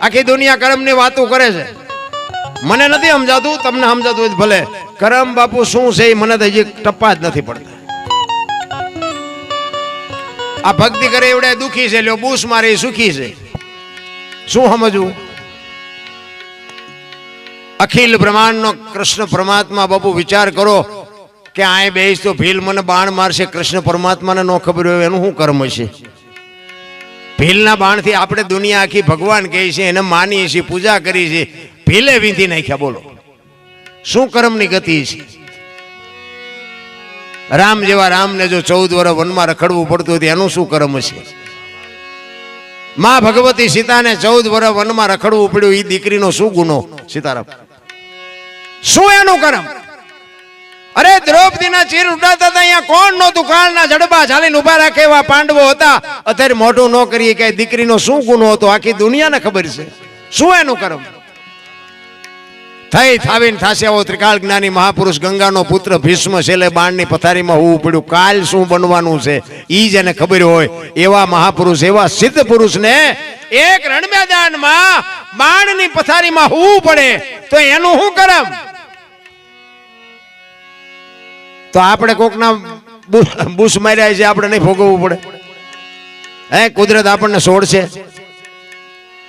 આખી દુનિયા કર્મની વાતો કરે છે. મને નથી સમજાતું, તમને સમજાતું ભલે. કરમ બાપુ શું છે એ મને તો હજી ટપ્પા જ નથી પડતા. આ ભક્તિ કરે એવડે દુખી છે, લ્યો, બૂસ મારે સુખી છે. શું સમજવું? અખિલ બ્રહ્માંડનો કૃષ્ણ પરમાત્મા બાપુ વિચાર કરો કે આય બેસ તો ભીલ મને બાણ મારશે, કૃષ્ણ પરમાત્માને ન ખબર હોય એનું શું કર્મ છે ભીલના બાણથી આપણે દુનિયા આખી ભગવાન કહે છે, એને માનીએ છીએ, પૂજા કરી છે ભીલે વીંધી નાખ્યા, બોલો. શું કર્મની ગતિ છે? રામ જેવા રામને જો ચૌદ વર્ષ વનમાં રખડવું પડતું હતું એનું શું કર્મ છે? માં ભગવતી સીતાને ચૌદ વર્ષ વનમાં રખડવું પડ્યું એ દીકરીનો શું ગુનો? સીતારામ. શું એનું કર્મ? અરે દ્રૌપદીના ચીર ઉડાતા હતા, અહીંયા કોણ નહોતું કાળના જડબા ચાલીને ઊભા રાખે એવા પાંડવો હતા? અત્યારે મોઢું ન કરીએ કે દીકરીનો શું ગુનો હતો? આખી દુનિયાને ખબર છે. શું એનું કરમ? થઈ થાવીને થાશે આવો ત્રિકાળ જ્ઞાની મહાપુરુષ, ગંગાનો પુત્ર ભીષ્મ છેલ્લે બાણની પથારીમાં હોવું પડ્યું. કાલ શું બનવાનું છે? ઈ જેને ખબર હોય. એવા મહાપુરુષ, એવા સિદ્ધ પુરુષને એક રણ મેદાનમાં બાણની પથારીમાં હોવું પડે. તો એનું શું કરમ? તો આપણે કોકના બુશ માર્યા છે, આપણે નહીં ભોગવવું પડે. હે, કુદરત આપણને છોડશે.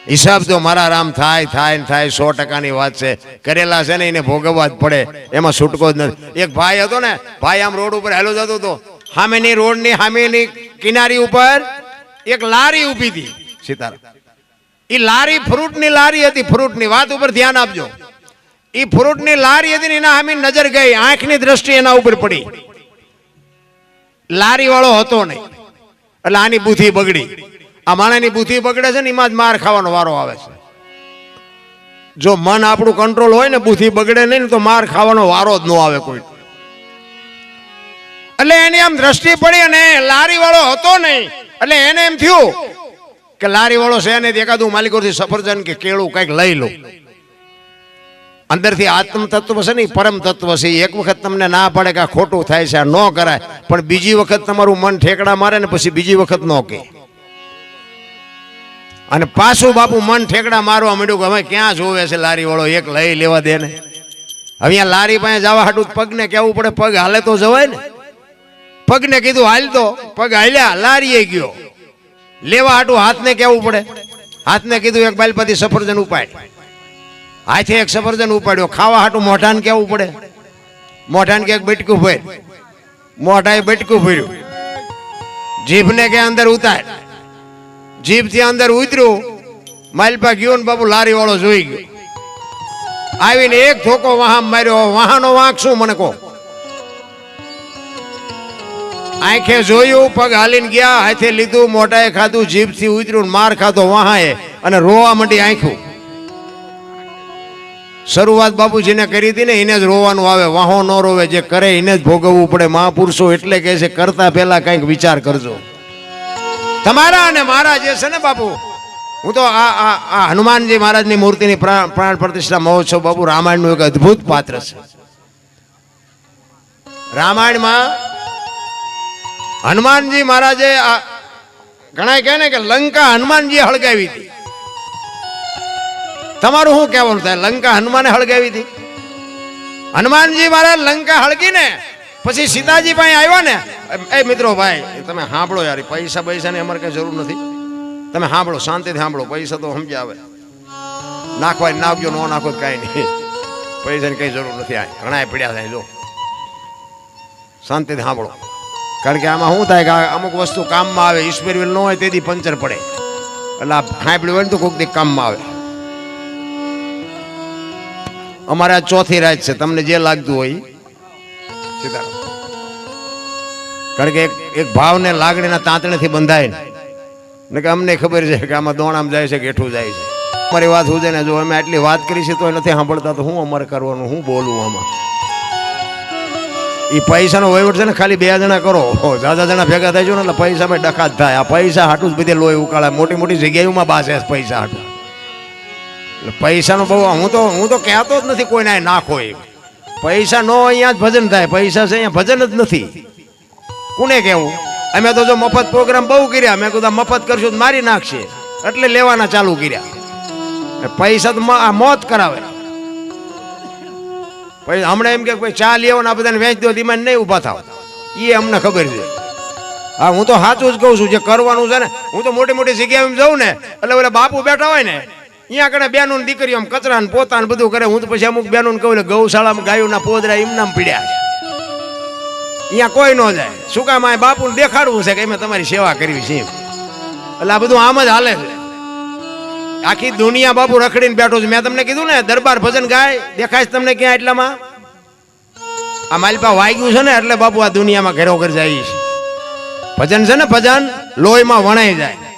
હિસાબ તો મારા રામ થાય થાય ને થાય, સો ટકાની વાત છે. કરેલા છે ને એને ભોગવવા જ પડે. એમાં છૂટકો જ નથી. એક ભાઈ હતો ને, ભાઈ આમ રોડ ઉપર હેલો જતો હતો. સામેની રોડની સામેની કિનારી ઉપર એક લારી ઊભી હતી, સીતારામ. એ લારી ફ્રૂટની લારી હતી. ફ્રૂટની વાત ઉપર ધ્યાન આપજો. એ ફ્રૂટની લારી હતી એના સામે નજર ગઈ, આંખની દ્રષ્ટિ એના ઉપર પડી. લારી વાળો હતો નહીં. એટલે આની બુદ્ધિ બગડી. આ માણસની બુદ્ધિ બગડે છે ને, એમાં જ માર ખાવાનો વારો આવે છે. જો મન આપણું કંટ્રોલ હોય ને, બુદ્ધિ બગડે નહીં ને, તો માર ખાવાનો વારો જ ન આવે કોઈ. એટલે એની આમ દ્રષ્ટિ પડી અને લારી વાળો હતો નહીં. એટલે એને એમ થયું કે લારી વાળો છે ને એકાદું માલિકોથી સફરજન કે કેળું કંઈક લઈ લો અંદરથી આત્મ તત્વ છે ને પરમ તત્વ છે. એક વખત તમને ના પડે કે આ ખોટું થાય છે, આ ન કરાય. પણ બીજી વખત તમારું મન ઠેકડા મારે ને પછી બીજી વખત ન કે. અને પાછું બાપુ મન ઠેકડા મારવા માંડ્યું કે હવે ક્યાં જોવે છે લારી વાળો એક લઈ લેવા દે ને. હવે લારી પાસે જવા હાટું પગને કેવું પડે, પગ હાલે તો જવાય ને. પગને કીધું, હાલ તો. પગ હાલ્યા, લારીએ ગયો. લેવા હાટું હાથને કેવું પડે. હાથને કીધું, એક બાલપતિ સફરજન ઉપાડ હાથે એક સફરજન ઉપાડ્યો. ખાવા હાટું મોઢાને કેવું પડે? મોઢાને કે બટકું ભર મોઢાએ બટકું ભર્યું. જીભને કે અંદર ઉતાર. જીભથી અંદર ઉતર્યું. માલપા ગયો ને બાબુ લારી વાળો જોઈ ગયો. આવીને એક થોકો વાહન માર્યો. વાહનો વાંક શું મને કહો? આંખે જોયું, પગ હાલીને ગયા, હાથે લીધું, મોઢાએ ખાધું, જીભથી ઉતર્યું માર ખાધો વાહાએ અને રોવા માંડી આંખું શરૂઆત બાપુજીને કરી હતી ને, એને જ રોવાનું આવે. વાહો ન રોવે, જે કરે એને જ ભોગવવું પડે. મહાપુરુષો એટલે કે છે, કરતા પહેલા કંઈક વિચાર કરજો. તમારા અને મારા જે છે ને બાપુ, હું તો આ આ હનુમાનજી મહારાજની મૂર્તિની પ્રા- પ્રાણ પ્રતિષ્ઠા મહોત્સવ બાપુ રામાયણનું એક અદ્ભુત પાત્ર છે. રામાયણમાં હનુમાનજી મહારાજે આ ઘણા કહે ને કે લંકા હનુમાનજીએ હળગાવી હતી. તમારું શું કહેવાનું થાય? લંકા હનુમાને હળગાવી હતી. હનુમાનજી મારે લંકા હળગીને પછી સીતાજી પાસે આવ્યા ને એ મિત્રો ભાઈ તમે સાંભળો યાર પૈસા પૈસાની અમારે કઈ જરૂર નથી. તમે સાંભળો, શાંતિથી સાંભળો, પૈસા તો સમજ્યા આવે નાખવાય, નાખજો, ન નાખો કાંઈ નહીં. પૈસાની કઈ જરૂર નથી આ. ઘણા પડ્યા થાય, જો. શાંતિથી સાંભળો. કારણ કે આમાં શું થાય કે અમુક વસ્તુ કામમાં આવે, ઈશ્વર વેલ ન હોય, તેથી પંચર પડે. એટલે આ ખાંપડી હોય ને તો કોઈક કામમાં આવે. અમારે આ ચોથી રાત છે. તમને જે લાગતું હોય. સીતારામ કારણ કે એક ભાવને લાગણીના તાંતણેથી બંધાય ને. કે અમને ખબર છે કે આમાં દોણામ જાય છે કે જાય છે. અમારી વાત હું ને, જો અમે આટલી વાત કરી છે તો એ નથી સાંભળતા, તો હું અમારે કરવાનું, હું બોલવું આમાં? એ પૈસાનો વહીવટ છે ને, ખાલી બે જણા કરો. દાદા જણા ભેગા થાય છે ને એટલે પૈસા ડખા જ થાય. આ પૈસા હાટું જ બધે લોહી ઉકાળે. મોટી મોટી જગ્યાઓમાં બાસે પૈસા હાટું. પૈસાનો બહુ હું તો હું તો કહેતો જ નથી કોઈને નાખો એ પૈસા નો અહીંયા જ ભજન થાય, પૈસા છે અહીંયા ભજન જ નથી. કોને કેવું અમે તો જો મફત પ્રોગ્રામ બહુ કર્યા મેં કીધું મફત કરશું મારી નાખશે. એટલે લેવાના ચાલુ કર્યા. પૈસા તો આ મોત કરાવે. પછી હમણાં એમ કે ભાઈ ચા લેવો ને આ બધાને વેચ દો ધીમાં નહીં ઊભા થાવ. એ અમને ખબર છે. હા, હું તો સાચું જ કહું છું, જે કરવાનું છે ને, હું તો મોટી મોટી જગ્યાએ જાઉં ને, એટલે ઓલા બાપુ બેઠા હોય ને અહીંયા આગળ બેનું દીકરીઓ આમ કચરા ને પોતા ને બધું કરે. હું તો પછી અમુક બેનું કહું ગૌશાળામાં ગાયોના પોદરા એમનામ પીડ્યા છે. અહીંયા કોઈ ન જાય. શું કામ આ બાપુને દેખાડવું છે કે અમે તમારી સેવા કરવી છે એટલે આ બધું આમ જ હાલે છે. આખી દુનિયા બાપુ રખડીને બેઠો છે. મેં તમને કીધું ને, દરબાર ભજન ગાય, દેખાય છે તમને ક્યાં એટલામાં? આ માલપા વાગ્યું છે ને, એટલે બાપુ આ દુનિયામાં ઘેરો ઘર જાય છે. ભજન છે ને ભજન, લોહીમાં વણાઈ જાય.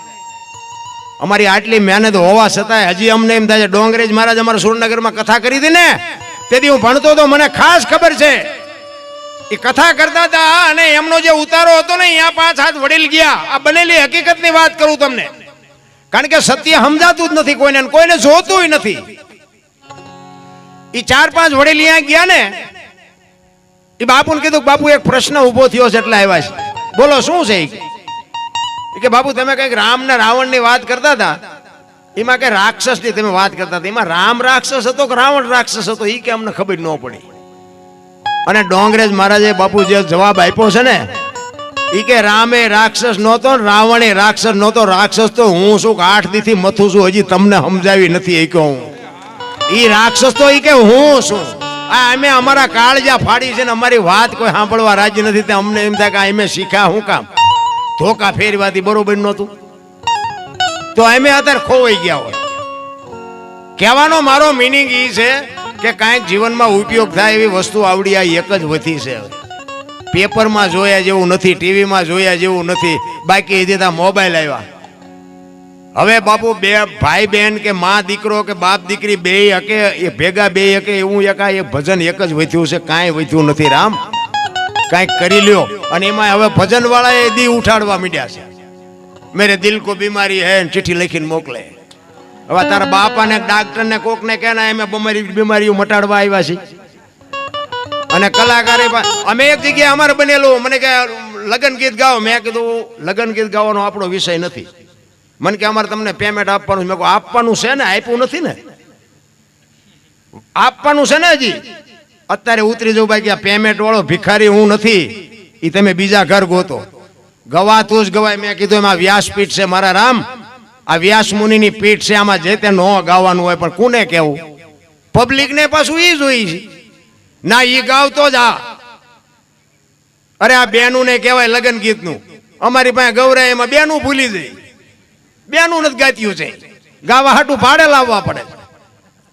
અમારી આટલી મહેનત હોવા છતાંય હજી અમને એમ થાય છે, ડોંગરેજ મહારાજ અમારા સુરનગરમાં કથા કરી હતી ને? તેથી હું ભણતો તો મને ખાસ ખબર છે. એ કથા કરતા હતા અને એમનો જે ઉતારો હતો ને, અહીંયા પાંચ હાથ વડીલ ગયા. આ બનેલી હકીકતની વાત કરું તમને. કારણ કે સત્ય સમજાતું જ નથી કોઈને કોઈને જોતું નથી. એ ચાર પાંચ વડીલ અહીંયા ગયા ને એ બાપુને કીધું બાપુ, એક પ્રશ્ન ઊભો થયો છે એટલે આવ્યા છે. બોલો, શું છે કે બાપુ, તમે કંઈક રામ ને રાવણની વાત કરતા હતા? એમાં કે રાક્ષસની તમે વાત કરતા હતા? એમાં રામ રાક્ષસ હતો કે રાવણ રાક્ષસ હતો? એ કે અમને ખબર ન પડી. અને ડોંગરેજ મહારાજે બાપુ જે જવાબ આપ્યો છે ને એ કે રામે રાક્ષસ નહોતો રાવણે રાક્ષસ નહોતો. રાક્ષસ તો હું શું આઠ દીથી મથું છું, હજી તમને સમજાવી નથી એ હું. એ રાક્ષસ તો એ કે હું શું આ અમે અમારા કાળજા ફાડી છે ને અમારી વાત કોઈ સાંભળવા રાજી નથી. તે અમને એમ થાય કે અમે શીખ્યા, હું કામ? ધોકા ફેરવાથી બરોબર નહોતું. તો અમે અત્યારે ખોવાઈ ગયા હોય. કહેવાનો મારો મિનિંગ એ છે કે કાંઈક જીવનમાં ઉપયોગ થાય એવી વસ્તુ આવડી આ એક જ વધી છે પેપરમાં જોયા જેવું નથી, ટીવીમાં જોયા જેવું નથી. બાકી એ જેતા મોબાઈલ આવ્યા. હવે બાપુ બે ભાઈ બહેન કે માં દીકરો કે બાપ દીકરી બે હકે, એ ભેગા બે હકે, એવું એકા એ ભજન એક જ વધ્યું છે, કાંઈ વધ્યું નથી. રામ? કાંઈક કરી લ્યો. અને એમાં હવે ભજન વાળા એ દી ઉઠાડવા મીડ્યા છે. મેરે દિલ કો બીમારી હે ચિઠ્ઠી લખીને મોકલે. હવે તારા બાપાને ડાક્ટર ને કોક ને કે અમે બીમારી બીમારીઓ મટાડવા આવ્યા છે અને કલાકારે અમે એક જગ્યાએ અમારે બનેલું, મને કે લગન ગીત ગાઓ. મેં કીધું, લગન ગીત ગાવાનો આપણો વિષય નથી. મને કે અમારે તમને પેમેન્ટ આપવાનું. મેં કહું, આપવાનું છે ને? આપ્યું નથી ને? આપવાનું છે ને હજી? અત્યારે ઉતરી જવું ભાઈ કે પેમેન્ટ વાળો ભિખારી હું નથી. એ તમે બીજા ઘર ગોતો. ગવાતું જ ગવાય. મેં કીધું એમાં વ્યાસપીઠ છે મારા રામ. આ વ્યાસ મુનિની પીઠ છે, આમાં જે તે ન ગાવાનું હોય પણ કોને કેવું પબ્લિક ને પાછું એ જોઈ છે. ના એ ગાવતો જ આ. અરે, આ બેનું ને કહેવાય લગન ગીતનું. અમારી પાસે ગૌરા એમાં બેનું ભૂલી જાય બેનું નથી ગાત્યું છે. ગાવા હાટું ભાડે લાવવા પડે.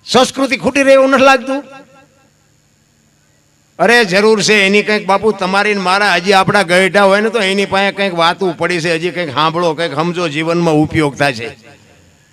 સંસ્કૃતિ ખૂટી રહી એવું નથી લાગતું? અરે, જરૂર છે, એની કંઈક બાપુ, તમારી મારા હજી આપણા ગયઢા હોય ને તો એની પાસે કંઈક વાતું પડી છે, હજી કંઈક સાંભળો, કંઈક સમજો, જીવનમાં ઉપયોગ થાય છે.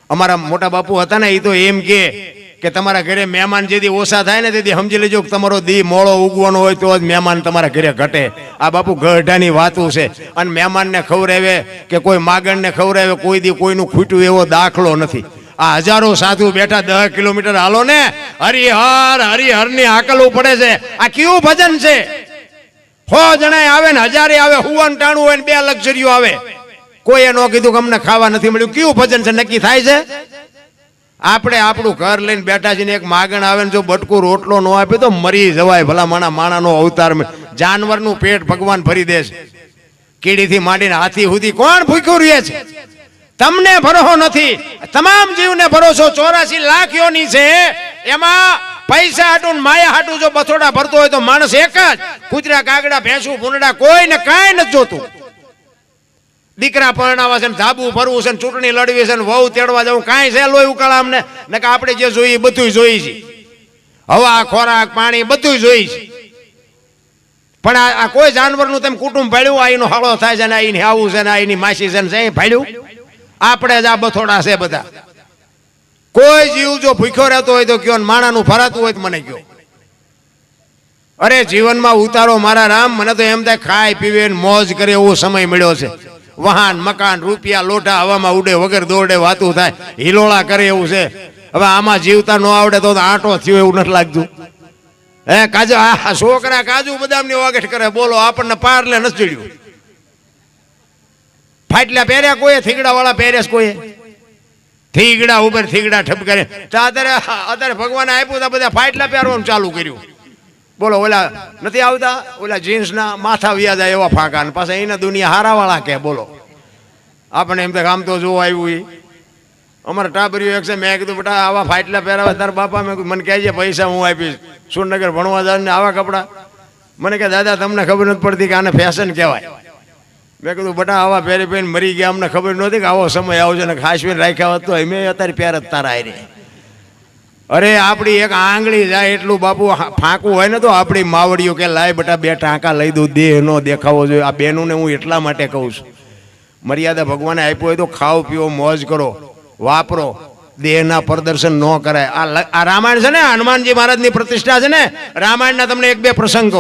અમારા મોટા બાપુ હતા ને એ તો એમ કે તમારા ઘરે મહેમાન જેથી ઓછા થાય ને, તેથી સમજી લેજો કે તમારો દી મોળો ઉગવાનો હોય તો જ મહેમાન તમારા ઘરે ઘટે. આ બાપુ ગઢાની વાતું છે. અને મહેમાનને ખવડાવે કે કોઈ માગણને ખવડાવે કોઈ દી કોઈનું ખૂટ્યું એવો દાખલો નથી. આ હજારો સાધુ બેઠા દસ કિલોમીટર હાલો ને, હરિહર હરિહરની હાકલવું પડે છે. આ કેવું ભજન છે? હો, જણાય આવે ને, હજારે આવે, હુવન ટાણું હોય ને બે લક્ઝરીઓ આવે. કોઈએ ન કીધું કે અમને ખાવા નથી મળ્યું. કેવું ભજન છે? નક્કી થાય છે? આપણે આપણું ઘર લઈને બેઠા છીએ એક માગણ આવે ને, જો બટકું રોટલો ન આપે તો મરી જવાય. ભલા માણા માણાનો અવતાર જાનવરનું પેટ ભગવાન ભરી દે છે કીડીથી માંડીને હાથી સુધી કોણ ભૂખ્યું રહે છે? તમને ભરોસો નથી. તમામ જીવને ભરોસો ચોરાસી લાખ યોની છે. એમાં પૈસા હાટું માયા હાટું જો બથોડા ભરતો હોય તો માણસ એક જ. કૂતરા, કાગડા, ભેંસું ભૂંડા કોઈને કાંઈ નથી જોતું. દીકરા પરણાવા છે ને ભરવું છે ને ચૂંટણી લડવી છે ને વહુ તેડવા જવું, કાંઈ છે લોહી ઉકાળા અમને ને કે આપણે જે જોઈએ બધું જોઈએ છે. હવા, ખોરાક, પાણી બધું જોઈએ છે. પણ આ કોઈ જાનવરનું તેમ કુટુંબ ભાડ્યું આ એનો હાળો થાય છે ને આ એની આવું છે ને આ એની માસી છે ને ભાડ્યું આપણે જ આ બથોડા છે બધા. કોઈ જીવ જો ભૂખ્યો રહેતો હોય તો કયો માણાનું ફરાતું હોય તો મને કયો. અરે જીવનમાં ઉતારો મારા રામ, મને તો એમ થાય ખાય, પીવે મોજ કરે એવો સમય મળ્યો છે. વાહન, મકાન, રૂપિયા લોટા હવામાં ઉડે, વગર દોડે, વાતું થાય, હિલોળા કરે એવું છે. હવે આમાં જીવતા ન આવડે તો આંટો થયો એવું નથી લાગતું. હે, કાજુ, આ છોકરા કાજુ બદામની વાગઠ કરે, બોલો, આપણને પારલે નથી ચડ્યું. ફાટલા પહેર્યા કોઈ થીગડા વાળા પહેર્યા કોઈએ થીગડા ઉપર થીગડા ઠપકારે. તો અત્યારે અત્યારે ભગવાને આપ્યું તો બધા ફાટલા પહેરવાનું ચાલુ કર્યું. બોલો, ઓલા નથી આવતા? ઓલા જીન્સના માથા વ્યાજ એવા ફાંકા પાછા એના દુનિયા હારાવાળા કે, બોલો. આપણે એમ તો આમ તો જોવા આવ્યું એ. અમારા ટાબરીઓ એક છે, મેં કીધું, બેટા, આવા ફાટલા પહેરાવા, તારા બાપા મેં મને કહેજે પૈસા હું આપીશ. સુરનગર ભણવા જાય ને આવા કપડાં. મને કે દાદા, તમને ખબર નથી પડતી કે આને ફેશન કહેવાય. મેં કીધું, બટા, આવા પહેરી પહેરીને મરી ગયા, અમને ખબર નહોતી કે આવો સમય આવશે. ને ખાસ કરીને રાખ્યા હોત તો અમે અત્યારે પહેર જ તારા આયરે અરે, આપણી એક આંગળી જાય એટલું બાપુ ફાંકવું હોય ને તો આપણી માવડીઓ કે, લાય બટા બે ટાંકા લઈ દઉં, દેહ નો દેખાવો જોઈએ. આ બેનુંને હું એટલા માટે કહું છું. મર્યાદા ભગવાને આપ્યું હોય તો ખાઓ, પીઓ, મોજ કરો, વાપરો. દેહના પ્રદર્શન ન કરાય. આ રામાયણ છે ને, હનુમાનજી મહારાજની પ્રતિષ્ઠા છે ને, રામાયણના તમને એક બે પ્રસંગ.